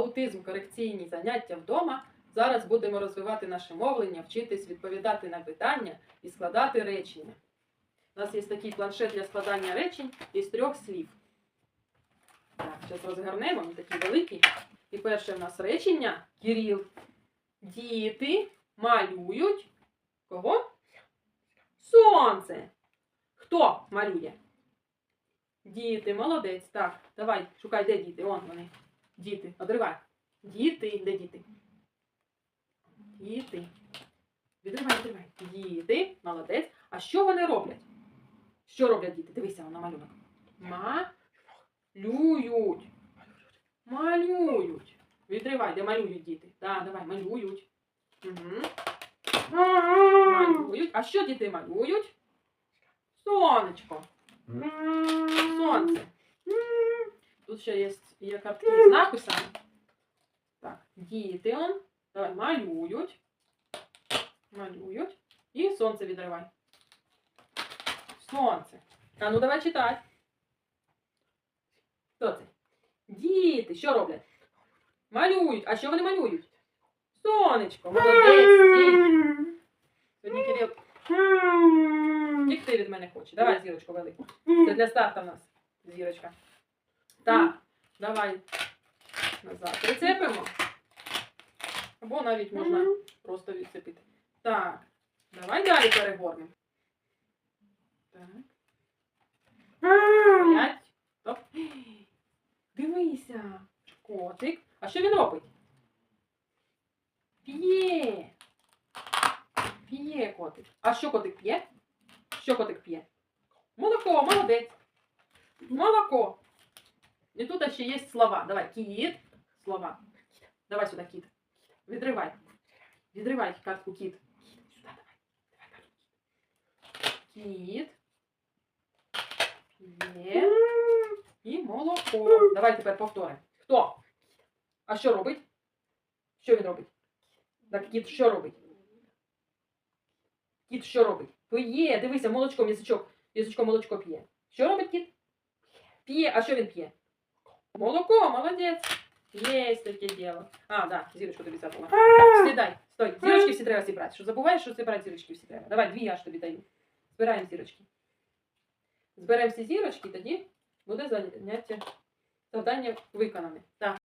аутизм, корекційні заняття вдома. Зараз будемо розвивати наше мовлення, вчитись відповідати на питання і складати речення. У нас є такий планшет для складання речень із трьох слів. Так, зараз розгорнемо, він такий великий. І перше в нас речення Кирил. Діти малюють кого? Сонце. Хто малює? Діти, молодець. Так, давай, шукай, де діти? Вон вони. Діти, одривай. Діти, де діти? Діти. Відривай, відривай. Діти, молодець. А що вони роблять? Що роблять діти? Дивися на малюнок. Малюють. Малюють. Відривай, де малюють діти. Так, давай, малюють. Угу. Малюють. А що діти малюють? Сонечко. Сонце. Тут ще є, є картки з написами. Так, діти он. Давай, малюють. Малюють. І сонце відривай. Сонце. А ну давай читай. Хто це? Діти, що роблять? Малюють. А що вони малюють? Сонечко, молодець. Сьогодні Кирил тікти від мене хоче. Давай зірочку велику. Це для старту в нас зірочка. Так, давай назад. Прицепимо. Або навіть можна просто відцепити. Так, давай далі перегорнемо. Так. Стоять. Стоп. Дивися. Котик. А що він робить? П'є. П'є котик. А що котик п'є? Що котик п'є? Молоко, молодець. Молоко. І тут ще є слова. Давай, кіт. Слова. Давай сюди, кіт. Відривай. Відривай картку кіт. Сюди давай. Давай молоко. Давай тепер повторимо. Хто? А що робить? Що він робить? Так, кіт що робить? Кіт що робить? П'є, дивися, молочком язичок. Язичком молочко п'є. Що робить кіт? П'є. А що він п'є? Молоко, молодець. Є таке діло. А, да, зірочку тобі забула. Так, сідай, стой. Зірочки всі треба зібрати. Що забуваєш, що зібрати зірочки всі треба. Давай, дві я ж тобі даю. Збираємо зірочки. Зберемо всі зірочки, тоді буде заняття. Завдання виконане. Так.